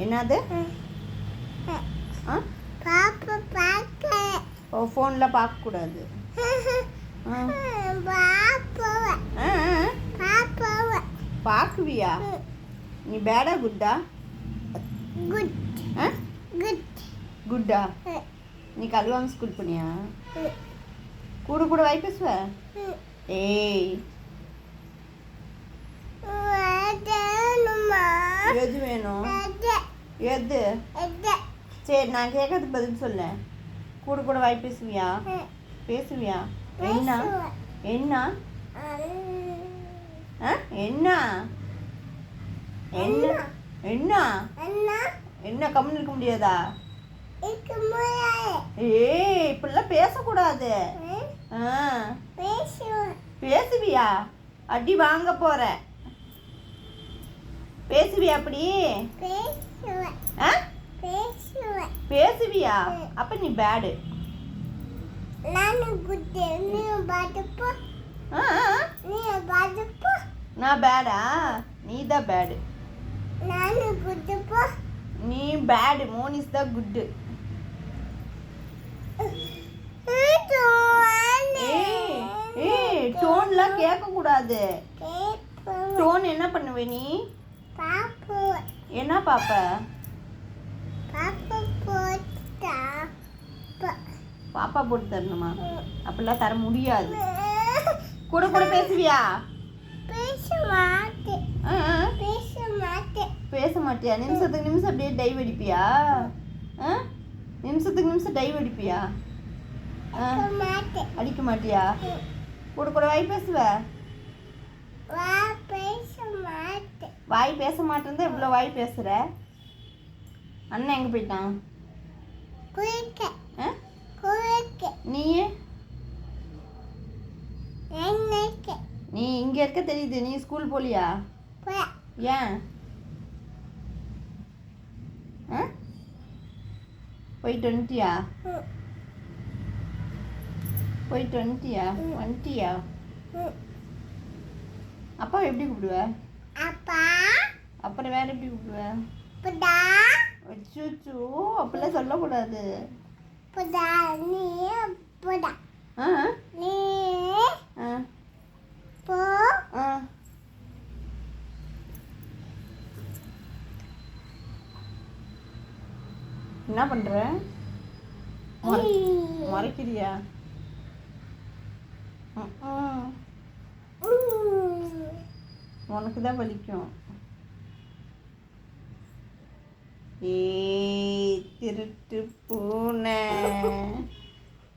என்னது? ஓ ஃபோனில் பார்க்கக்கூடாது. பார்க்குவியா? நீ பேடா குட்டா குட் ஆ? குட் குட்டா நீ கழுவாம ஸ்கூல் போனியா? கூட கூட வாய் பேசுவ? ஏய். எது? சரி நான் கேட்கறதுக்கு பதில் சொல்ல. கூட கூட வாய் பேசுவியா? பேசுவியா? என்ன? என்ன? ஆ? என்ன? என்ன? என்ன? என்ன? கம்முன்னு இருக்க முடியாதா? ஏய் இப்படிலாம் பேசக்கூடாது. பேசுவியா? அடி வாங்க போற. பேசுவியா அப்படி? பேசுவியா? அப்ப நீ பேடு நான் பேடா நீ தான் பேடு நீ பேடு மோனிஸ் தான் குட்டு டோன்லாம் கேட்க கூடாது டோன் என்ன பண்ணுவே நீ? பாப்பு என்ன பாப்ப? பாப்பு போட்டா தரணுமா? அப்படிலாம் தர முடியாது. கூட கூட பேசுவியா? பேச மாட்டியா? நிமிஷத்துக்கு நிமிஷம் அப்படியே டைவ் அடிப்பியா? நிமிஷத்துக்கு நிமிஷம் டைவ் அடிப்பியா? அடிக்க மாட்டியா? கூட கூட வாய் பேசுவ? வாய் பேச மாட்டேன் இவ்வளோ வாய் பேசுற? அண்ணன் எங்கே போயிட்டான்? என்னைக்கு நீ? இங்கே இருக்க தெரியுது நீ ஸ்கூல் போலியா? ஏன்? போயிட்டு வந்துட்டியா? போயிட்டு வந்துட்டியா? வந்துட்டியா? அப்பா எப்படி கூப்பிடுவ? அப்பா? அப்புறம் வேற எப்படி கூப்பிடுவ புடா அச்சோ அப்படிலாம் சொல்லக்கூடாது. புடா நீ புடா ஆ நீ ஆ. போ. ஆ. என்ன பண்ற? முறை- முறைக்கிறியா? ம். உனக்கு தான் வலிக்கும். ஏய் திருட்டு பூனை.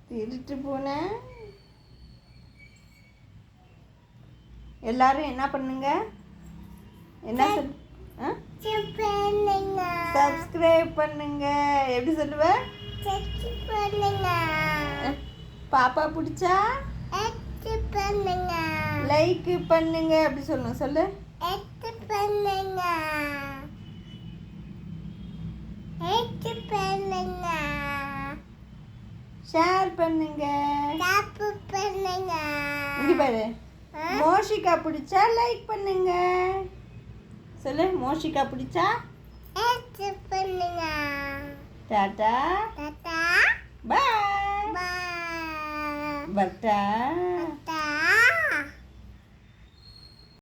திருட்டு பூனை. எல்லாரும் என்ன பண்ணுங்க? என்ன சொல் சப்ஸ்கிரைப் பண்ணுங்க. எப்படி சொல்லுவ? பாப்பா பிடிச்சா? பண்ணுங்க. லைக் பண்ணுங்க அப்படி சொல்லணும் சொல்லு. பண்ணுங்க. பண்ணுங்க. ஷேர் பண்ணுங்க. பண்ணுங்க. இங்க பாரு? மோஷிகா பிடிச்சா லைக் பண்ணுங்க. சொல்லு மோஷிகா பிடிச்சா? பண்ணுங்க. டாட்டா பாய் பாய் பட்டா.